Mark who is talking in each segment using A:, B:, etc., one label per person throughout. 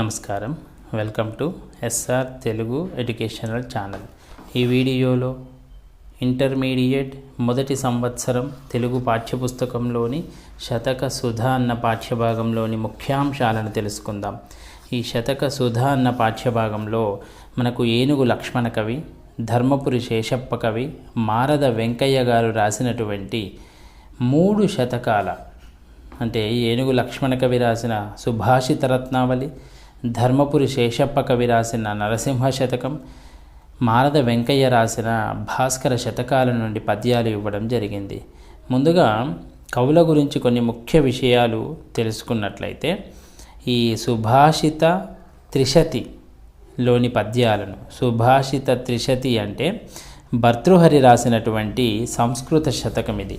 A: నమస్కారం. Welcome to SR Telugu educational channel. ఈ వీడియోలో ఇంటర్మీడియట్ మొదటి సంవత్సరం తెలుగు పాఠ్యపుస్తకంలోని శతక సుధ అన్న పాఠ్యభాగంలోని ముఖ్యాంశాలను తెలుసుకుందాం. ఈ శతక సుధ అన్న పాఠ్యభాగంలో మనకు ఏనుగు లక్ష్మణ కవి ధర్మపురి శేషప్ప కవి మారద వెంకయ్య గారు రాసినటువంటి మూడు శతకాల అంటే ఏనుగు లక్ష్మణ కవి రాసిన సుభాషిత రత్నావళి ధర్మపురి శేషప్ప కవి రాసిన నరసింహ శతకం మారద వెంకయ్య రాసిన భాస్కర శతకాల నుండి పద్యాలు ఇవ్వడం జరిగింది. ముందుగా కవుల గురించి కొన్ని ముఖ్య విషయాలు తెలుసుకున్నట్లయితే ఈ సుభాషిత త్రిశతిలోని పద్యాలను సుభాషిత త్రిశతి అంటే భర్తృహరి రాసినటువంటి సంస్కృత శతకం ఇది.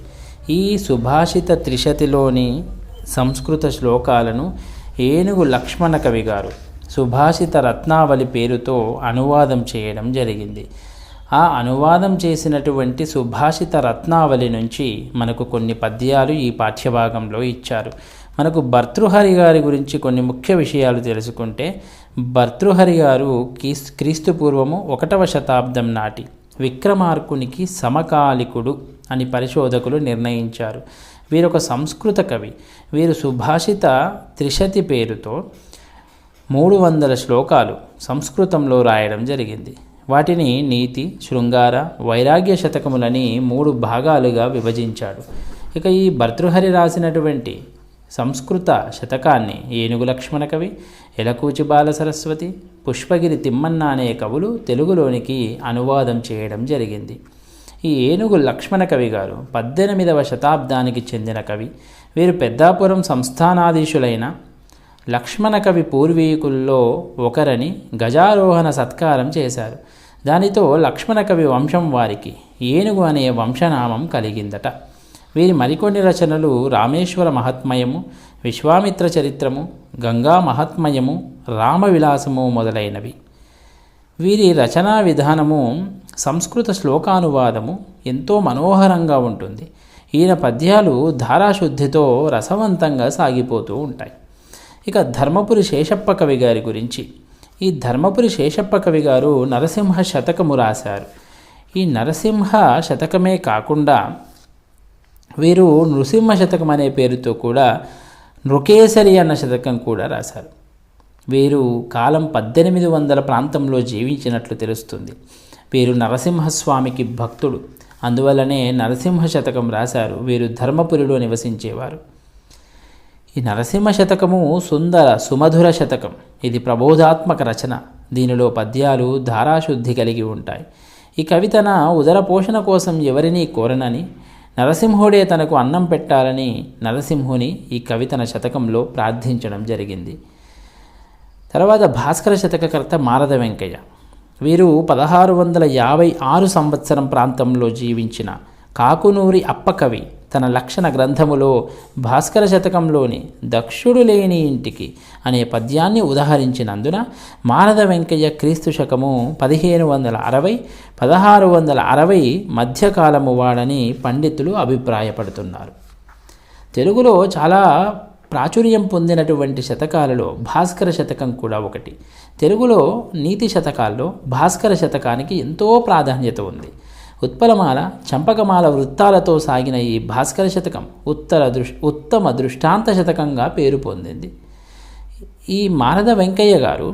A: ఈ సుభాషిత త్రిశతిలోని సంస్కృత శ్లోకాలను ఏనుగు లక్ష్మణ కవి గారు సుభాషిత రత్నావళి పేరుతో అనువాదం చేయడం జరిగింది. ఆ అనువాదం చేసినటువంటి సుభాషిత రత్నావళి నుంచి మనకు కొన్ని పద్యాలు ఈ పాఠ్యభాగంలో ఇచ్చారు. మనకు భర్తృహరి గారి గురించి కొన్ని ముఖ్య విషయాలు తెలుసుకుంటే భర్తృహరి గారు క్రీస్ క్రీస్తు పూర్వము ఒకటవ శతాబ్దం నాటి విక్రమార్కునికి సమకాలికుడు అని పరిశోధకులు నిర్ణయించారు. వీరొక సంస్కృత కవి. వీరు సుభాషిత త్రిశతి పేరుతో మూడు వందల శ్లోకాలు సంస్కృతంలో రాయడం జరిగింది. వాటిని నీతి శృంగార వైరాగ్య శతకములని మూడు భాగాలుగా విభజించాడు. ఇక ఈ భర్తృహరి రాసినటువంటి సంస్కృత శతకాన్ని ఏనుగు లక్ష్మణ కవి ఎలకూచి బాల సరస్వతి పుష్పగిరి తిమ్మన్న అనే కవులు తెలుగులోనికి అనువాదం చేయడం జరిగింది. ఈ ఏనుగు లక్ష్మణ కవి గారు పద్దెనిమిదవ శతాబ్దానికి చెందిన కవి. వీరు పెద్దాపురం సంస్థానాధీశులైన లక్ష్మణ కవి పూర్వీకుల్లో ఒకరని గజారోహణ సత్కారం చేశారు. దానితో లక్ష్మణ కవి వంశం వారికి ఏనుగు అనే వంశనామం కలిగిందట. వీరి మరికొన్ని రచనలు రామేశ్వర మహాత్మయము విశ్వామిత్ర చరిత్రము గంగా మహాత్మయము రామవిలాసము మొదలైనవి. వీరి రచనా విధానము సంస్కృత శ్లోకానువాదము ఎంతో మనోహరంగా ఉంటుంది. ఈయన పద్యాలు ధారాశుద్ధితో రసవంతంగా సాగిపోతూ ఉంటాయి. ఇక ధర్మపురి శేషప్ప కవి గారి గురించి. ఈ ధర్మపురి శేషప్ప కవి గారు నరసింహ శతకము రాశారు. ఈ నరసింహ శతకమే కాకుండా వీరు నృసింహ శతకం అనే పేరుతో కూడా నృకేసరి అన్న శతకం కూడా రాశారు. వీరు కాలం పద్దెనిమిది వందల ప్రాంతంలో జీవించినట్లు తెలుస్తుంది. వీరు నరసింహస్వామికి భక్తుడు. అందువల్లనే నరసింహ శతకం రాశారు. వీరు ధర్మపురిలో నివసించేవారు. ఈ నరసింహ శతకము సుందర సుమధుర శతకం. ఇది ప్రబోధాత్మక రచన. దీనిలో పద్యాలు ధారాశుద్ధి కలిగి ఉంటాయి. ఈ కవితన ఉదర పోషణ కోసం ఎవరినీ కోరనని నరసింహుడే తనకు అన్నం పెట్టాలని నరసింహుని ఈ కవితన శతకంలో ప్రార్థించడం జరిగింది. తర్వాత భాస్కర శతకకర్త మారద వెంకయ్య. వీరు పదహారు వందల యాభై ఆరు సంవత్సరం ప్రాంతంలో జీవించిన కాకునూరి అప్పకవి తన లక్షణ గ్రంథములో భాస్కర శతకంలోని దక్షుడు లేని ఇంటికి అనే పద్యాన్ని ఉదహరించినందున మారద వెంకయ్య క్రీస్తు శకము పదిహేను వందల అరవై పదహారు వందల అరవై మధ్యకాలము వాడని పండితులు అభిప్రాయపడుతున్నారు. తెలుగులో చాలా ప్రాచుర్యం పొందినటువంటి శతకాలలో భాస్కర శతకం కూడా ఒకటి. తెలుగులో నీతి శతకాల్లో భాస్కర శతకానికి ఎంతో ప్రాధాన్యత ఉంది. ఉత్పలమాల చంపకమాల వృత్తాలతో సాగిన ఈ భాస్కర శతకం ఉత్తర దృష్ ఉత్తమ దృష్టాంత శతకంగా పేరు పొందింది. ఈ మారద వెంకయ్య గారు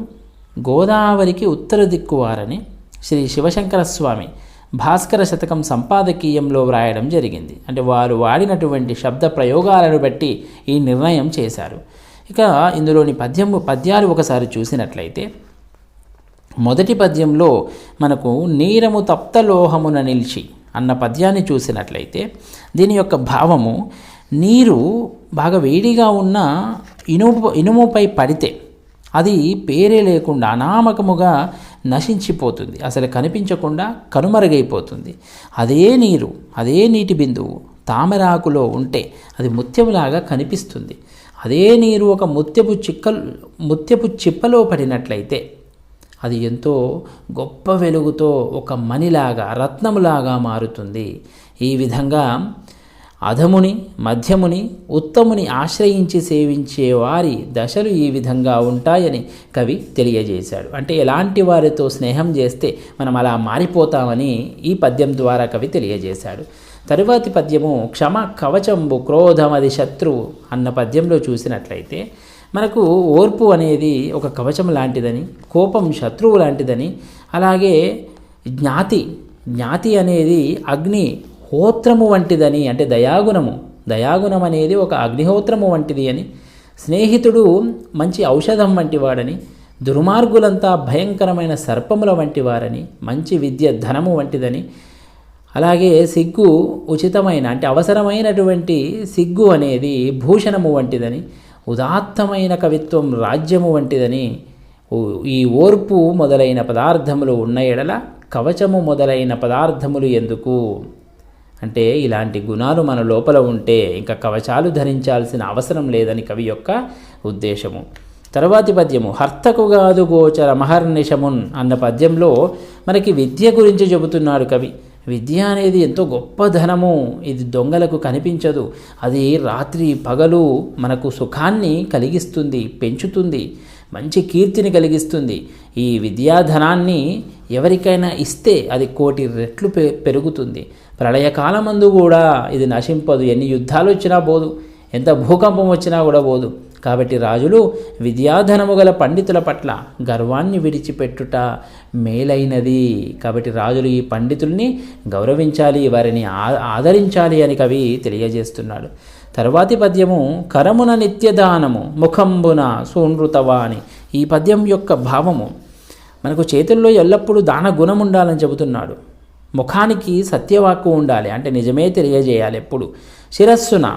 A: గోదావరికి ఉత్తర దిక్కువారని శ్రీ శివశంకర స్వామి భాస్కర శతకం సంపాదకీయంలో వ్రాయడం జరిగింది. అంటే వారు వాడినటువంటి శబ్ద ప్రయోగాలను బట్టి ఈ నిర్ణయం చేశారు. ఇక ఇందులోని పద్యము పద్యాలు ఒకసారి చూసినట్లయితే మొదటి పద్యంలో మనకు నీరము తప్తలోహమున నిలిచి అన్న పద్యాన్ని చూసినట్లయితే దీని యొక్క భావము నీరు బాగా వేడిగా ఉన్న ఇనుము ఇనుముపై పడితే అది పేరే లేకుండా అనామకముగా నశించిపోతుంది. అసలు కనిపించకుండా కనుమరుగైపోతుంది. అదే నీరు అదే నీటి బిందువు తామరాకులో ఉంటే అది ముత్యములాగా కనిపిస్తుంది. అదే నీరు ఒక ముత్యపు చిక్క ముత్యపు చిప్పలో పడినట్లయితే అది ఎంతో గొప్ప వెలుగుతో ఒక మణిలాగా రత్నములాగా మారుతుంది. ఈ విధంగా అధముని మధ్యముని ఉత్తముని ఆశ్రయించి సేవించే వారి దశలు ఈ విధంగా ఉంటాయని కవి తెలియజేశాడు. అంటే ఎలాంటి వారితో స్నేహం చేస్తే మనం అలా మారిపోతామని ఈ పద్యం ద్వారా కవి తెలియజేశాడు. తరువాతి పద్యము క్షమ కవచంబు క్రోధమది శత్రువు అన్న పద్యంలో చూసినట్లయితే మనకు ఓర్పు అనేది ఒక కవచం లాంటిదని కోపం శత్రువు లాంటిదని అలాగే జ్ఞాతి జ్ఞాతి అనేది అగ్ని హోత్రము వంటిదని అంటే దయాగుణము. దయాగుణం అనేది ఒక అగ్నిహోత్రము వంటిది అని. స్నేహితుడు మంచి ఔషధం వంటివాడని. దుర్మార్గులంతా భయంకరమైన సర్పముల వంటివారని. మంచి విద్య ధనము వంటిదని. అలాగే సిగ్గు ఉచితమైన అంటే అవసరమైనటువంటి సిగ్గు అనేది భూషణము వంటిదని. ఉదాత్తమైన కవిత్వం రాజ్యము వంటిదని. ఈ ఓర్పు మొదలైన పదార్థములు ఉన్న ఎడల కవచము మొదలైన పదార్థములు ఎందుకు? అంటే ఇలాంటి గుణాలు మన లోపల ఉంటే ఇంకా కవచాలు ధరించాల్సిన అవసరం లేదని కవి యొక్క ఉద్దేశము. తర్వాతి పద్యము హర్తకు గాదు గోచర మహర్నిషమున్ అన్న పద్యంలో మనకి విద్య గురించి చెబుతున్నాడు కవి. విద్య అనేది ఎంతో గొప్ప ధనము. ఇది దొంగలకు కనిపించదు. అది రాత్రి పగలు మనకు సుఖాన్ని కలిగిస్తుంది పెంచుతుంది మంచి కీర్తిని కలిగిస్తుంది. ఈ విద్యాధనాన్ని ఎవరికైనా ఇస్తే అది కోటి రెట్లు పె పెరుగుతుంది. ప్రళయకాలమందు కూడా ఇది నశింపదు. ఎన్ని యుద్ధాలు వచ్చినా పోదు. ఎంత భూకంపం వచ్చినా కూడా పోదు. కాబట్టి రాజులు విద్యాధనము గల పండితుల పట్ల గర్వాన్ని విడిచిపెట్టుట మేలైనది. కాబట్టి రాజులు ఈ పండితుల్ని గౌరవించాలి వారిని ఆదరించాలి అని కవి తెలియజేస్తున్నాడు. తర్వాతి పద్యము కరమున నిత్యదానము ముఖంబున సూనృతవాని ఈ పద్యం యొక్క భావము మనకు చేతుల్లో ఎల్లప్పుడూ దాన గుణం ఉండాలని చెబుతున్నాడు. ముఖానికి సత్యవాక్కు ఉండాలి. అంటే నిజమే తెలియజేయాలి ఎప్పుడు. శిరస్సున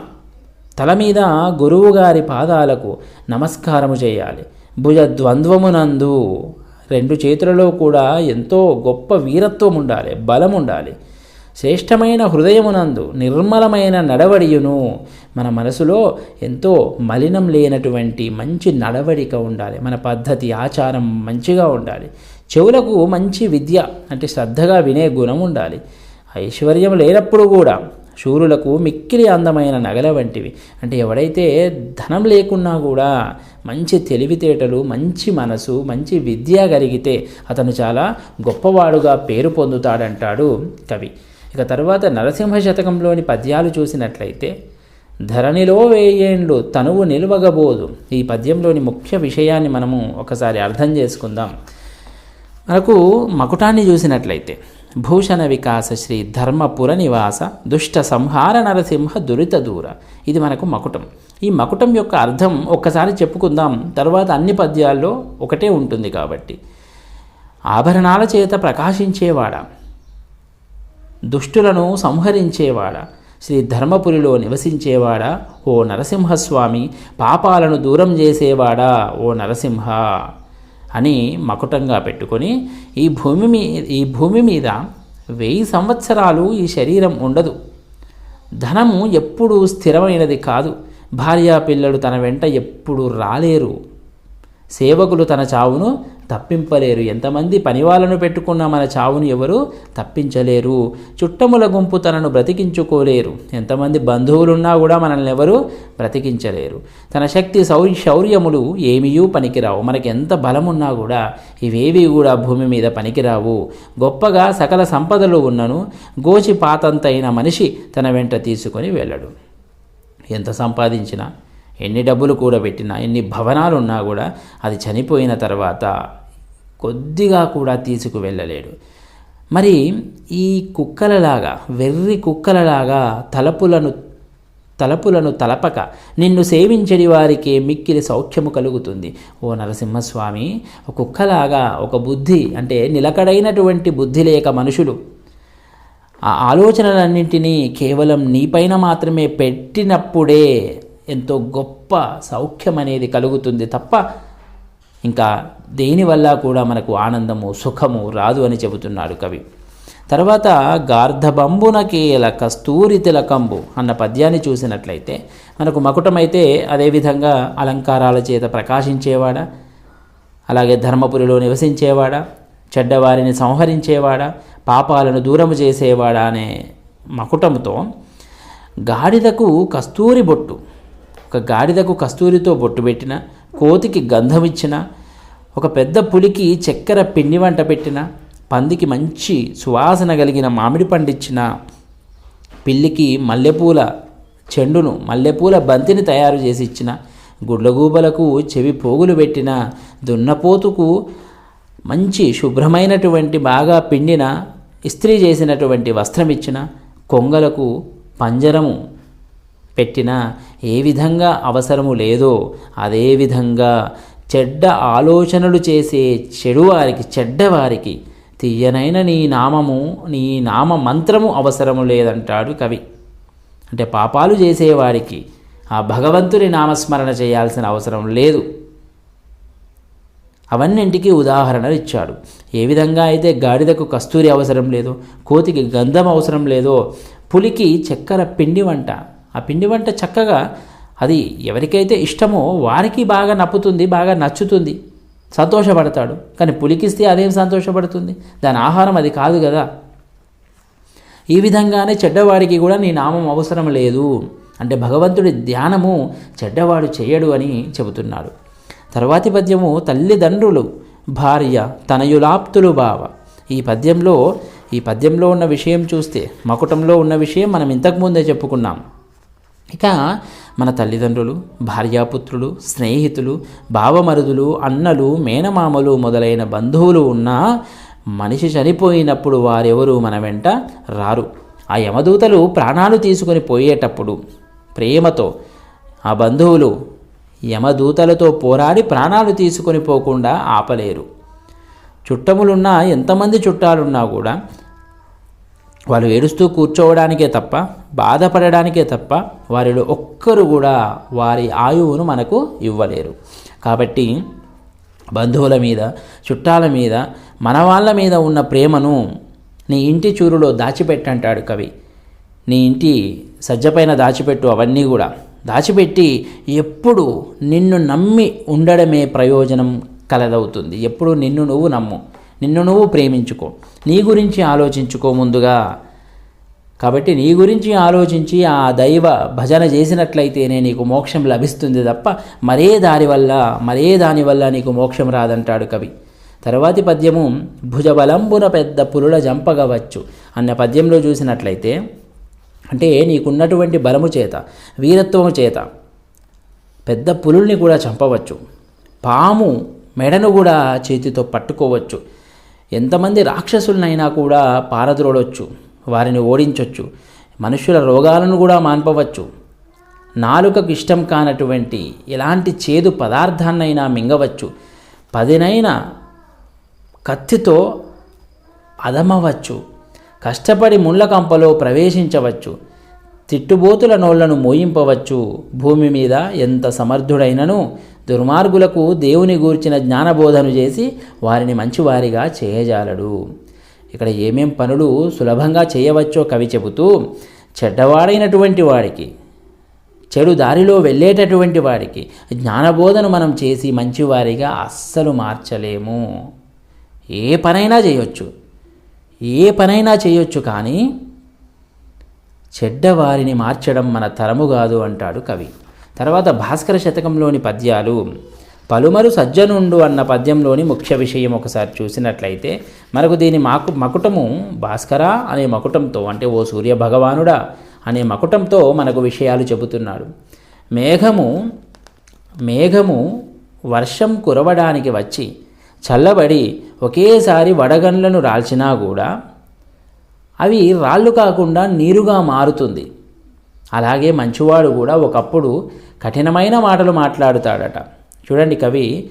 A: తల మీద గురువుగారి పాదాలకు నమస్కారము చేయాలి. భుజ ద్వంద్వమునందు రెండు చేతులలో కూడా ఎంతో గొప్ప వీరత్వం ఉండాలి బలం ఉండాలి. శ్రేష్టమైన హృదయమునందు నిర్మలమైన నడవడియును మన మనసులో ఎంతో మలినం లేనటువంటి మంచి నడవడిక ఉండాలి. మన పద్ధతి ఆచారం మంచిగా ఉండాలి. చెవులకు మంచి విద్య అంటే శ్రద్ధగా వినే గుణం ఉండాలి. ఐశ్వర్యం లేనప్పుడు కూడా శూరులకు మిక్కిలి అందమైన నగల వంటివి. అంటే ఎవడైతే ధనం లేకున్నా కూడా మంచి తెలివితేటలు మంచి మనసు మంచి విద్య కలిగితే అతను చాలా గొప్పవాడుగా పేరు పొందుతాడంటాడు కవి. ఇక తర్వాత నరసింహ శతకంలోని పద్యాలు చూసినట్లయితే ధరణిలో వేయేండ్లు తనువు నిలువగబోదు. ఈ పద్యంలోని ముఖ్య విషయాన్ని మనము ఒకసారి అర్థం చేసుకుందాం. మనకు మకుటాన్ని చూసినట్లయితే భూషణ వికాస శ్రీ ధర్మపుర నివాస దుష్ట సంహార నరసింహ దురిత దూర. ఇది మనకు మకుటం. ఈ మకుటం యొక్క అర్థం ఒక్కసారి చెప్పుకుందాం. తర్వాత అన్ని పద్యాల్లో ఒకటే ఉంటుంది కాబట్టి. ఆభరణాల చేత ప్రకాశించేవాడ దుష్టులను సంహరించేవాడ శ్రీ ధర్మపురిలో నివసించేవాడా ఓ నరసింహస్వామి పాపాలను దూరం చేసేవాడా ఓ నరసింహ. అని మకుటంగా పెట్టుకొని ఈ భూమి మీ ఈ భూమి మీద వెయ్యి సంవత్సరాలు ఈ శరీరం ఉండదు. ధనము ఎప్పుడూ స్థిరమైనది కాదు. భార్యా పిల్లలు తన వెంట ఎప్పుడు రాలేరు. సేవకులు తన చావును తప్పింపలేరు. ఎంతమంది పనివాళ్ళను పెట్టుకున్న మన చావును ఎవరు తప్పించలేరు. చుట్టముల గుంపు తనను బ్రతికించుకోలేరు. ఎంతమంది బంధువులున్నా కూడా మనల్ని ఎవరు బ్రతికించలేరు. తన శక్తి శౌ శౌర్యములు ఏమీయూ పనికిరావు. మనకి ఎంత బలమున్నా కూడా ఇవేవి కూడా భూమి మీద పనికిరావు. గొప్పగా సకల సంపదలు ఉన్నను గోచి పాతంతైన మనిషి తన వెంట తీసుకొని వెళ్ళడు. ఎంత సంపాదించినా ఎన్ని డబ్బులు కూడబెట్టినా ఎన్ని భవనాలు ఉన్నా కూడా అది చనిపోయిన తర్వాత కొద్దిగా కూడా తీసుకువెళ్ళలేడు. మరి ఈ కుక్కలలాగా వెర్రి కుక్కలలాగా తలపులను తలపులను తలపక నిన్ను సేవించడి వారికి మిక్కిలి సౌఖ్యము కలుగుతుంది. ఓ నరసింహస్వామి కుక్కలాగా ఒక బుద్ధి అంటే నిలకడైనటువంటి బుద్ధి లేక మనుషులు ఆ ఆలోచనలన్నింటినీ కేవలం నీపైన మాత్రమే పెట్టినప్పుడే ఎంతో గొప్ప సౌఖ్యం అనేది కలుగుతుంది తప్ప ఇంకా దేనివల్ల కూడా మనకు ఆనందము సుఖము రాదు అని చెబుతున్నాడు కవి. తర్వాత గార్ధబంబున కేల కస్తూరి తిలకంబు అన్న పద్యాన్ని చూసినట్లయితే మనకు మకుటమైతే అదేవిధంగా అలంకారాల చేత ప్రకాశించేవాడా అలాగే ధర్మపురిలో నివసించేవాడా చెడ్డవారిని సంహరించేవాడా పాపాలను దూరము చేసేవాడా అనే మకుటముతో గాడిదకు కస్తూరి బొట్టు ఒక గాడిదకు కస్తూరితో బొట్టు పెట్టిన కోతికి గంధం ఇచ్చిన ఒక పెద్ద పులికి చక్కెర పిండి వంట పెట్టిన పందికి మంచి సువాసన కలిగిన మామిడి పండిచ్చిన పిల్లికి మల్లెపూల చెండును మల్లెపూల బంతిని తయారు చేసి ఇచ్చిన గుడ్లగూబలకు చెవి పోగులు పెట్టిన దున్నపోతుకు మంచి శుభ్రమైనటువంటి బాగా పిండిన ఇస్త్రీ చేసినటువంటి వస్త్రం ఇచ్చిన కొంగలకు పంజరము పెట్టిన ఏ విధంగా అవసరము లేదో అదే విధంగా చెడ్డ ఆలోచనలు చేసే చెడువారికి చెడ్డవారికి తీయనైన నీ నామము నీ నామ మంత్రము అవసరము లేదంటాడు కవి. అంటే పాపాలు చేసేవారికి ఆ భగవంతుని నామస్మరణ చేయాల్సిన అవసరం లేదు. అవన్నింటికి ఉదాహరణలు ఇచ్చాడు. ఏ విధంగా అయితే గాడిదకు కస్తూరి అవసరం లేదో కోతికి గంధం అవసరం లేదో పులికి చక్కెర పిండి వంట ఆ పిండి వంట చక్కగా అది ఎవరికైతే ఇష్టమో వారికి బాగా నప్పుతుంది బాగా నచ్చుతుంది సంతోషపడతాడు. కానీ పులికిస్తే అదేం సంతోషపడుతుంది? దాని ఆహారం అది కాదు కదా. ఈ విధంగానే చెడ్డవాడికి కూడా నీ నామం అవసరం లేదు. అంటే భగవంతుడి ధ్యానము చెడ్డవాడు చేయడు అని చెబుతున్నాడు. తర్వాతి పద్యము తల్లిదండ్రులు భార్య తనయులాప్తులు బావ ఈ పద్యంలో ఈ పద్యంలో ఉన్న విషయం చూస్తే మకుటంలో ఉన్న విషయం మనం ఇంతకుముందే చెప్పుకున్నాం. ఇక మన తల్లిదండ్రులు భార్యాపుత్రులు స్నేహితులు బావమరుదులు అన్నలు మేనమామలు మొదలైన బంధువులు ఉన్నా మనిషి చనిపోయినప్పుడు వారెవరు మన వెంట రారు. ఆ యమదూతలు ప్రాణాలు తీసుకొని పోయేటప్పుడు ప్రేమతో ఆ బంధువులు యమదూతలతో పోరాడి ప్రాణాలు తీసుకొని పోకుండా ఆపలేరు. చుట్టములున్నా ఎంతమంది చుట్టాలున్నా కూడా వాళ్ళు ఏడుస్తూ కూర్చోవడానికే తప్ప బాధపడడానికే తప్ప వారిలో ఒక్కరు కూడా వారి ఆయువును మనకు ఇవ్వలేరు. కాబట్టి బంధువుల మీద చుట్టాల మీద మన వాళ్ళ మీద ఉన్న ప్రేమను నీ ఇంటి చూరులో దాచిపెట్టంటాడు కవి. నీ ఇంటి సజ్జపైన దాచిపెట్టు అవన్నీ కూడా. దాచిపెట్టి ఎప్పుడు నిన్ను నమ్మి ఉండడమే ప్రయోజనం కలదవుతుంది. ఎప్పుడు నిన్ను నువ్వు నమ్ము. నిన్ను నువ్వు ప్రేమించుకో. నీ గురించి ఆలోచించుకో ముందుగా. కాబట్టి నీ గురించి ఆలోచించి ఆ దైవ భజన చేసినట్లయితేనే నీకు మోక్షం లభిస్తుంది తప్ప మరే దారి వల్ల మరే దాని వల్ల నీకు మోక్షం రాదంటాడు కవి. తర్వాతి పద్యము భుజబలంబున పెద్ద పులుల జంపగవచ్చు అన్న పద్యంలో చూసినట్లయితే అంటే నీకున్నటువంటి బలము చేత వీరత్వము చేత పెద్ద పులుల్ని కూడా చంపవచ్చు. పాము మెడను కూడా చేతితో పట్టుకోవచ్చు. ఎంతమంది రాక్షసులనైనా కూడా పారద్రోడవచ్చు వారిని ఓడించవచ్చు మనుషుల రోగాలను కూడా మాన్పవచ్చు. నాలుకకు ఇష్టం కానటువంటి ఎలాంటి చేదు పదార్థాన్నైనా మింగవచ్చు. పదినైన కత్తితో అదమవచ్చు. కష్టపడి ముళ్ళ కంపలో ప్రవేశించవచ్చు. తిట్టుబోతుల నోళ్ళను మోయింపవచ్చు. భూమి మీద ఎంత సమర్థుడైనను దుర్మార్గులకు దేవుని గూర్చిన జ్ఞానబోధను చేసి వారిని మంచివారిగా చేయజాలడు. ఇక్కడ ఏమేం పనులు సులభంగా చేయవచ్చో కవి చెబుతూ చెడ్డవాడైనటువంటి వాడికి చెడు దారిలో వెళ్ళేటటువంటి వాడికి జ్ఞానబోధను మనం చేసి మంచివారిగా అస్సలు మార్చలేము. ఏ పనైనా చేయొచ్చు. ఏ పనైనా చేయొచ్చు కానీ చెడ్డవారిని మార్చడం మన తరము కాదు అంటాడు కవి. తర్వాత భాస్కర శతకంలోని పద్యాలు పలుమరు సజ్జనుండు అన్న పద్యంలోని ముఖ్య విషయం ఒకసారి చూసినట్లయితే మనకు దీని మాకు మకుటము భాస్కర అనే మకుటంతో అంటే ఓ సూర్య భగవానుడా అనే మకుటంతో మనకు విషయాలు చెబుతున్నాడు. మేఘము మేఘము వర్షం కురవడానికి వచ్చి చల్లబడి ఒకేసారి వడగండ్లను రాల్చినా కూడా అవి రాళ్ళు కాకుండా నీరుగా మారుతుంది. అలాగే మంచివాడు కూడా ఒకప్పుడు కఠినమైన మాటలు మాట్లాడుతాడట. చూడండి కవి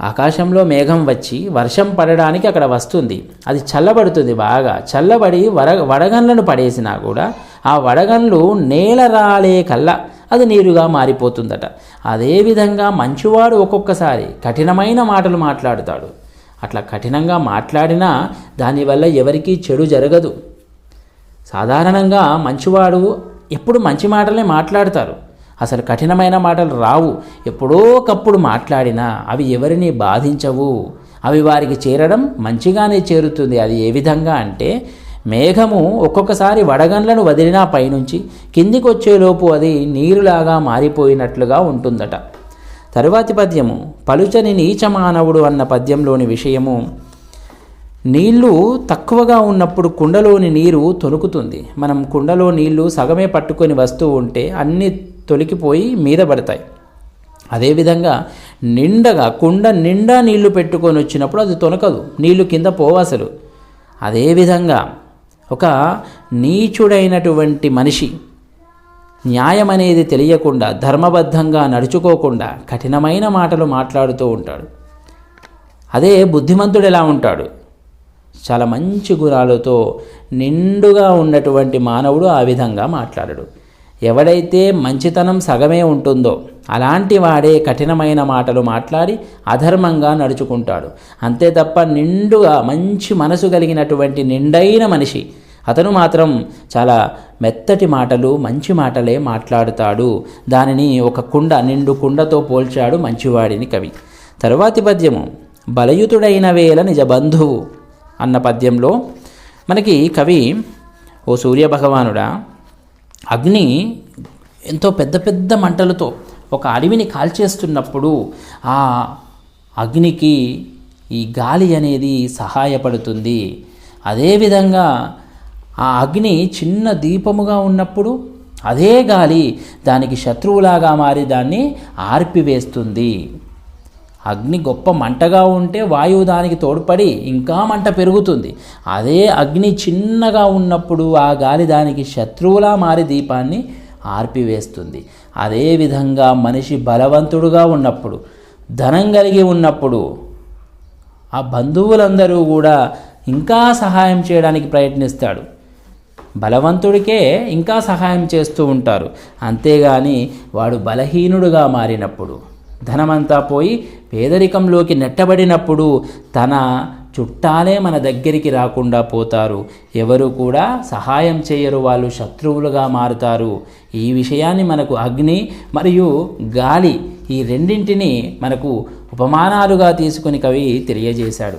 A: ఆకాశంలో మేఘం వచ్చి వర్షం పడడానికి అక్కడ వస్తుంది. అది చల్లబడుతుంది బాగా. చల్లబడి వర వడగన్లను పడేసినా కూడా ఆ వడగన్లు నేల రాలే కల్లా అది నీరుగా మారిపోతుందట. అదేవిధంగా మంచివాడు ఒక్కొక్కసారి కఠినమైన మాటలు మాట్లాడుతాడు. అట్లా కఠినంగా మాట్లాడినా దానివల్ల ఎవరికీ చెడు జరగదు. సాధారణంగా మంచివాడు ఎప్పుడు మంచి మాటలే మాట్లాడతారు. అసలు కఠినమైన మాటలు రావు. ఎప్పుడో ఒకప్పుడు మాట్లాడినా అవి ఎవరిని బాధించవు. అవి వారికి చేరడం మంచిగానే చేరుతుంది. అది ఏ విధంగా అంటే మేఘము ఒక్కొక్కసారి వడగండ్లను వదిలినా పైనుంచి కిందికి వచ్చేలోపు అది నీరులాగా మారిపోయినట్లుగా ఉంటుందట. తరువాతి పద్యము పలుచని నీచ మానవుడు అన్న పద్యంలోని విషయము నీళ్ళు తక్కువగా ఉన్నప్పుడు కుండలోని నీరు తొలుకుతుంది. మనం కుండలో నీళ్ళు సగమే పట్టుకొని వస్తూ ఉంటే అన్నీ తొలికిపోయి మీద పడతాయి. అదేవిధంగా నిండగా కుండ నిండా నీళ్ళు పెట్టుకొని వచ్చినప్పుడు అది తొనకదు. నీళ్ళు కింద పోవసలు అదేవిధంగా ఒక నీచుడైనటువంటి మనిషి న్యాయం అనేది తెలియకుండా ధర్మబద్ధంగా నడుచుకోకుండా కఠినమైన మాటలు మాట్లాడుతూ ఉంటాడు. అదే బుద్ధిమంతుడు ఎలా ఉంటాడు? చాలా మంచి గుణాలతో నిండుగా ఉన్నటువంటి మానవుడు ఆ విధంగా మాట్లాడడు. ఎవడైతే మంచితనం సగమే ఉంటుందో అలాంటి వాడే కఠినమైన మాటలు మాట్లాడి అధర్మంగా నడుచుకుంటాడు. అంతే తప్ప నిండుగా మంచి మనసు కలిగినటువంటి నిండైన మనిషి అతను మాత్రం చాలా మెత్తటి మాటలు మంచి మాటలే మాట్లాడుతాడు. దానిని ఒక కుండ నిండు కుండతో పోల్చాడు మంచివాడిని కవి. తరువాతి పద్యము బలయుతుడైన వేళ నిజ బంధువు. అన్న పద్యంలో మనకి కవి ఓ సూర్య భగవానుడా అగ్ని ఎంతో పెద్ద పెద్ద మంటలతో ఒక అడవిని కాల్చేస్తున్నప్పుడు ఆ అగ్నికి ఈ గాలి అనేది సహాయపడుతుంది. అదేవిధంగా ఆ అగ్ని చిన్న దీపముగా ఉన్నప్పుడు అదే గాలి దానికి శత్రువులాగా మారి దాన్ని ఆర్పివేస్తుంది. అగ్ని గొప్ప మంటగా ఉంటే వాయువు దానికి తోడ్పడి ఇంకా మంట పెరుగుతుంది. అదే అగ్ని చిన్నగా ఉన్నప్పుడు ఆ గాలి దానికి శత్రువులా మారి దీపాన్ని ఆర్పివేస్తుంది. అదేవిధంగా మనిషి బలవంతుడుగా ఉన్నప్పుడు ధనం కలిగి ఉన్నప్పుడు ఆ బంధువులందరూ కూడా ఇంకా సహాయం చేయడానికి ప్రయత్నిస్తాడు. బలవంతుడికే ఇంకా సహాయం చేస్తూ ఉంటారు. అంతేగాని వాడు బలహీనుడుగా మారినప్పుడు ధనమంతా పోయి పేదరికంలోకి నెట్టబడినప్పుడు తన చుట్టాలే మన దగ్గరికి రాకుండా పోతారు. ఎవరు కూడా సహాయం చేయరు వాళ్ళు శత్రువులుగా మారుతారు. ఈ విషయాన్ని మనకు అగ్ని మరియు గాలి ఈ రెండింటిని మనకు ఉపమానాలుగా తీసుకుని కవి తెలియజేశాడు.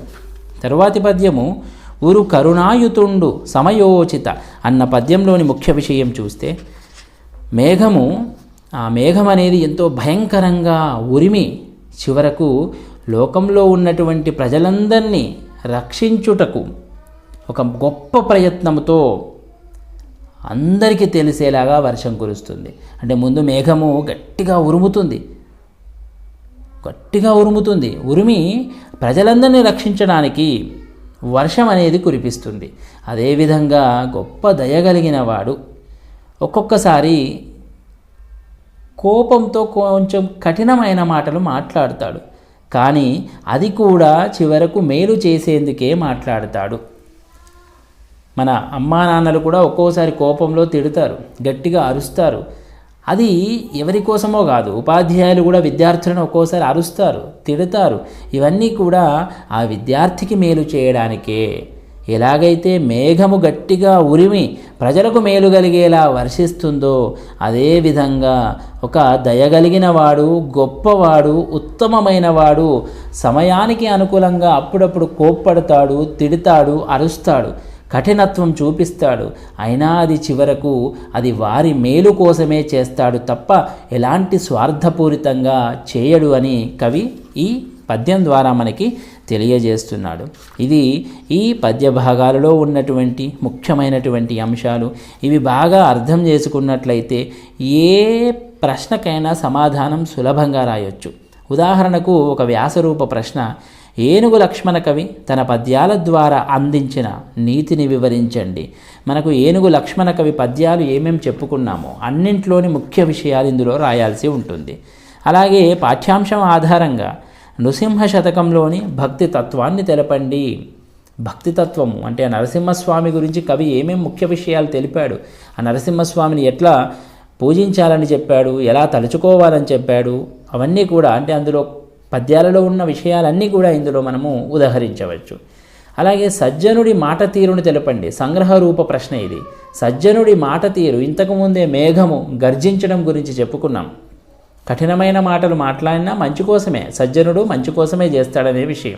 A: తరువాతి పద్యము ఊరు కరుణాయుతుండు సమయోచిత అన్న పద్యంలోని ముఖ్య విషయం చూస్తే మేఘము ఆ మేఘం అనేది ఎంతో భయంకరంగా ఉరిమి చివరకు లోకంలో ఉన్నటువంటి ప్రజలందరినీ రక్షించుటకు ఒక గొప్ప ప్రయత్నంతో అందరికీ తెలిసేలాగా వర్షం కురుస్తుంది. అంటే ముందు మేఘము గట్టిగా ఉరుముతుంది. గట్టిగా ఉరుముతుంది. ఉరిమి ప్రజలందరినీ రక్షించడానికి వర్షం అనేది కురిపిస్తుంది. అదేవిధంగా గొప్ప దయగలిగిన వాడు ఒక్కొక్కసారి కోపంతో కొంచెం కఠినమైన మాటలు మాట్లాడతాడు. కానీ అది కూడా చివరకు మేలు చేసేందుకే మాట్లాడతాడు. మన అమ్మా నాన్నలు కూడా ఒక్కోసారి కోపంలో తిడతారు గట్టిగా అరుస్తారు. అది ఎవరి కోసమో కాదు ఉపాధ్యాయులు కూడా విద్యార్థులను ఒక్కోసారి అరుస్తారు తిడతారు. ఇవన్నీ కూడా ఆ విద్యార్థికి మేలు చేయడానికే. ఎలాగైతే మేఘము గట్టిగా ఉరిమి ప్రజలకు మేలు కలిగేలా వర్షిస్తుందో అదేవిధంగా ఒక దయగలిగిన వాడు గొప్పవాడు ఉత్తమమైన వాడు సమయానికి అనుకూలంగా అప్పుడప్పుడు కోప్పడతాడు తిడతాడు అరుస్తాడు కఠినత్వం చూపిస్తాడు. అయినా అది చివరకు అది వారి మేలు కోసమే చేస్తాడు తప్ప ఎలాంటి స్వార్థపూరితంగా చేయడు అని కవి ఈ పద్యం ద్వారా మనకి తెలియజేస్తున్నాడు. ఇది ఈ పద్య భాగాలలో ఉన్నటువంటి ముఖ్యమైనటువంటి అంశాలు. ఇవి బాగా అర్థం చేసుకున్నట్లయితే ఏ ప్రశ్నకైనా సమాధానం సులభంగా రాయొచ్చు. ఉదాహరణకు ఒక వ్యాసరూప ప్రశ్న ఏనుగు లక్ష్మణ కవి తన పద్యాల ద్వారా అందించిన నీతిని వివరించండి. మనకు ఏనుగు లక్ష్మణ కవి పద్యాలు ఏమేం చెప్పుకున్నామో అన్నింట్లోని ముఖ్య విషయాలు ఇందులో రాయాల్సి ఉంటుంది. అలాగే పాఠ్యాంశం ఆధారంగా నృసింహ శతకంలోని భక్తి తత్వాన్ని తెలపండి. భక్తి తత్వము అంటే ఆ నరసింహస్వామి గురించి కవి ఏమేం ముఖ్య విషయాలు తెలిపాడు? ఆ నరసింహస్వామిని ఎట్లా పూజించాలని చెప్పాడు? ఎలా తలుచుకోవాలని చెప్పాడు? అవన్నీ కూడా అంటే అందులో పద్యాలలో ఉన్న విషయాలన్నీ కూడా ఇందులో మనము ఉదహరించవచ్చు. అలాగే సజ్జనుడి మాట తీరును తెలపండి. సంగ్రహ రూప ప్రశ్న ఇది. సజ్జనుడి మాట తీరు ఇంతకుముందే మేఘము గర్జించడం గురించి చెప్పుకున్నాం. కఠినమైన మాటలు మాట్లాడినా మంచి కోసమే సజ్జనుడు మంచి కోసమే చేస్తాడనే విషయం.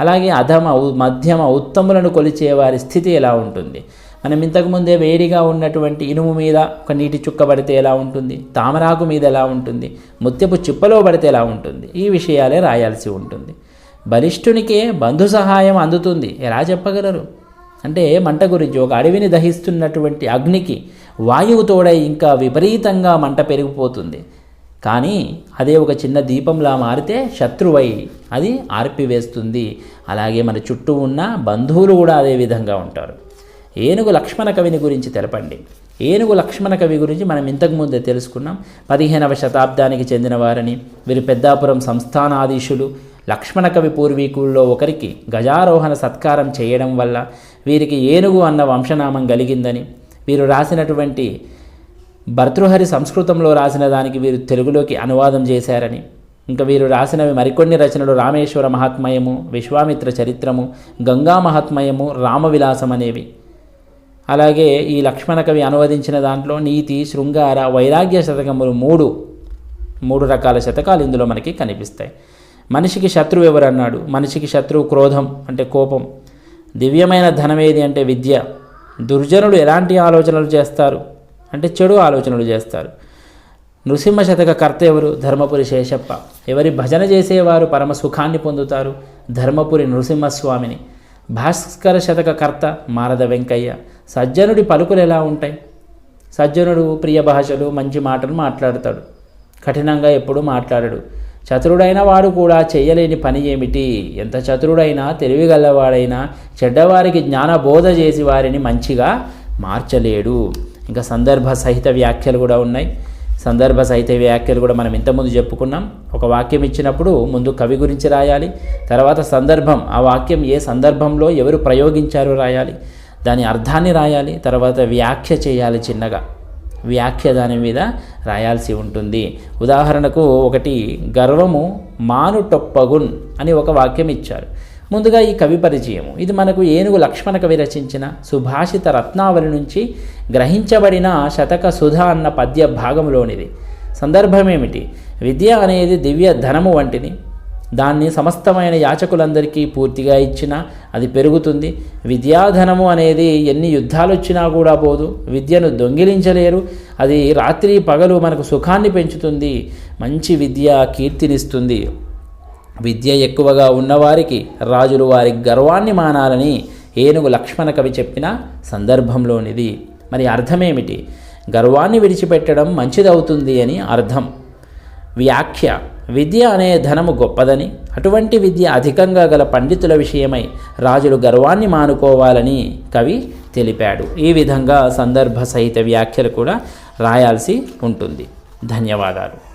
A: అలాగే అధమ మధ్యమ ఉత్తములను కొలిచే వారి స్థితి ఎలా ఉంటుంది? మనం ఇంతకుముందే వేడిగా ఉన్నటువంటి ఇనుము మీద ఒక నీటి చుక్క పడితే ఎలా ఉంటుంది? తామరాకు మీద ఎలా ఉంటుంది? ముత్యపు చిప్పలో పడితే ఎలా ఉంటుంది? ఈ విషయాలే రాయాల్సి ఉంటుంది. బలిష్ఠునికే బంధు సహాయం అందుతుంది. ఎలా చెప్పగలరు? అంటే మంట గురించి ఒక అడవిని దహిస్తున్నటువంటి అగ్నికి వాయువు తోడై ఇంకా విపరీతంగా మంట పెరిగిపోతుంది. కానీ అదే ఒక చిన్న దీపంలా మారితే శత్రువై అది ఆర్పివేస్తుంది. అలాగే మన చుట్టూ ఉన్న బంధువులు కూడా అదే విధంగా ఉంటారు. ఏనుగు లక్ష్మణ కవిని గురించి తెలపండి. ఏనుగు లక్ష్మణ కవి గురించి మనం ఇంతకుముందే తెలుసుకున్నాం. పదిహేనవ శతాబ్దానికి చెందినవారని వీరు పెద్దాపురం సంస్థానాధీశులు. లక్ష్మణ కవి పూర్వీకుల్లో ఒకరికి గజారోహణ సత్కారం చేయడం వల్ల వీరికి ఏనుగు అన్న వంశనామం కలిగిందని వీరు రాసినటువంటి భర్తృహరి సంస్కృతంలో రాసిన దానికి వీరు తెలుగులోకి అనువాదం చేశారని. ఇంకా వీరు రాసినవి మరికొన్ని రచనలు రామేశ్వర మహాత్మయము విశ్వామిత్ర చరిత్రము గంగా మహాత్మయము రామవిలాసం అనేవి. అలాగే ఈ లక్ష్మణ కవి అనువదించిన దాంట్లో నీతి శృంగార వైరాగ్య శతకములు మూడు మూడు రకాల శతకాలు ఇందులో మనకి కనిపిస్తాయి. మనిషికి శత్రువు ఎవరు అన్నాడు మనిషికి శత్రువు క్రోధం అంటే కోపం. దివ్యమైన ధనమేది అంటే విద్య. దుర్జనులు ఎలాంటి ఆలోచనలు చేస్తారు? అంటే చెడు ఆలోచనలు చేస్తారు. నృసింహ శతక కర్త ఎవరు? ధర్మపురి శేషప్ప. ఎవరి భజన చేసేవారు పరమ సుఖాన్ని పొందుతారు? ధర్మపురి నృసింహస్వామిని. భాస్కర శతక కర్త మారద వెంకయ్య. సజ్జనుడి పలుకులు ఎలా ఉంటాయి? సజ్జనుడు ప్రియ భాషలు మంచి మాటలు మాట్లాడతాడు. కఠినంగా ఎప్పుడూ మాట్లాడడు. చతురుడైన వాడు కూడా చేయలేని పని ఏమిటి? ఎంత చతురుడైనా తెలివిగలవాడైనా చెడ్డవారికి జ్ఞానబోధ చేసి వారిని మంచిగా మార్చలేడు. ఇంకా సందర్భ సహిత వ్యాఖ్యలు కూడా ఉన్నాయి. సందర్భ సహిత వ్యాఖ్యలు కూడా మనం ఇంతకుముందు చెప్పుకున్నాం. ఒక వాక్యం ఇచ్చినప్పుడు ముందు కవి గురించి రాయాలి. తర్వాత సందర్భం ఆ వాక్యం ఏ సందర్భంలో ఎవరు ప్రయోగించారో రాయాలి. దాని అర్థాన్ని రాయాలి. తర్వాత వ్యాఖ్య చేయాలి చిన్నగా. వ్యాఖ్య దాని మీద రాయాల్సి ఉంటుంది. ఉదాహరణకు ఒకటి గర్వము మానుటొప్పగున్ అని ఒక వాక్యం ఇచ్చారు. ముందుగా ఈ కవి పరిచయము. ఇది మనకు ఏనుగు లక్ష్మణ కవి రచించిన సుభాషిత రత్నావళి నుంచి గ్రహించబడిన శతక సుధ అన్న పద్య భాగంలోనిది సందర్భమేమిటి? విద్య అనేది దివ్య ధనము వంటిది. దాన్ని సమస్తమైన యాచకులందరికీ పూర్తిగా ఇచ్చినా అది పెరుగుతుంది. విద్యాధనము అనేది ఎన్ని యుద్ధాలు వచ్చినా కూడా పోదు. విద్యను దొంగిలించలేరు. అది రాత్రి పగలు మనకు సుఖాన్ని పెంచుతుంది. మంచి విద్య కీర్తినిస్తుంది. విద్య ఎక్కువగా ఉన్నవారికి రాజులు వారి గర్వాన్ని మానాలని ఏనుగు లక్ష్మణ కవి చెప్పిన సందర్భంలోనిది. మరి అర్థమేమిటి? గర్వాన్ని విడిచిపెట్టడం మంచిదవుతుంది అని అర్థం. వ్యాఖ్య విద్య అనే ధనము గొప్పదని అటువంటి విద్య అధికంగా గల పండితుల విషయమై రాజులు గర్వాన్ని మానుకోవాలని కవి తెలిపాడు. ఈ విధంగా సందర్భ సహిత వ్యాఖ్యలు కూడా రాయాల్సి ఉంటుంది. ధన్యవాదాలు.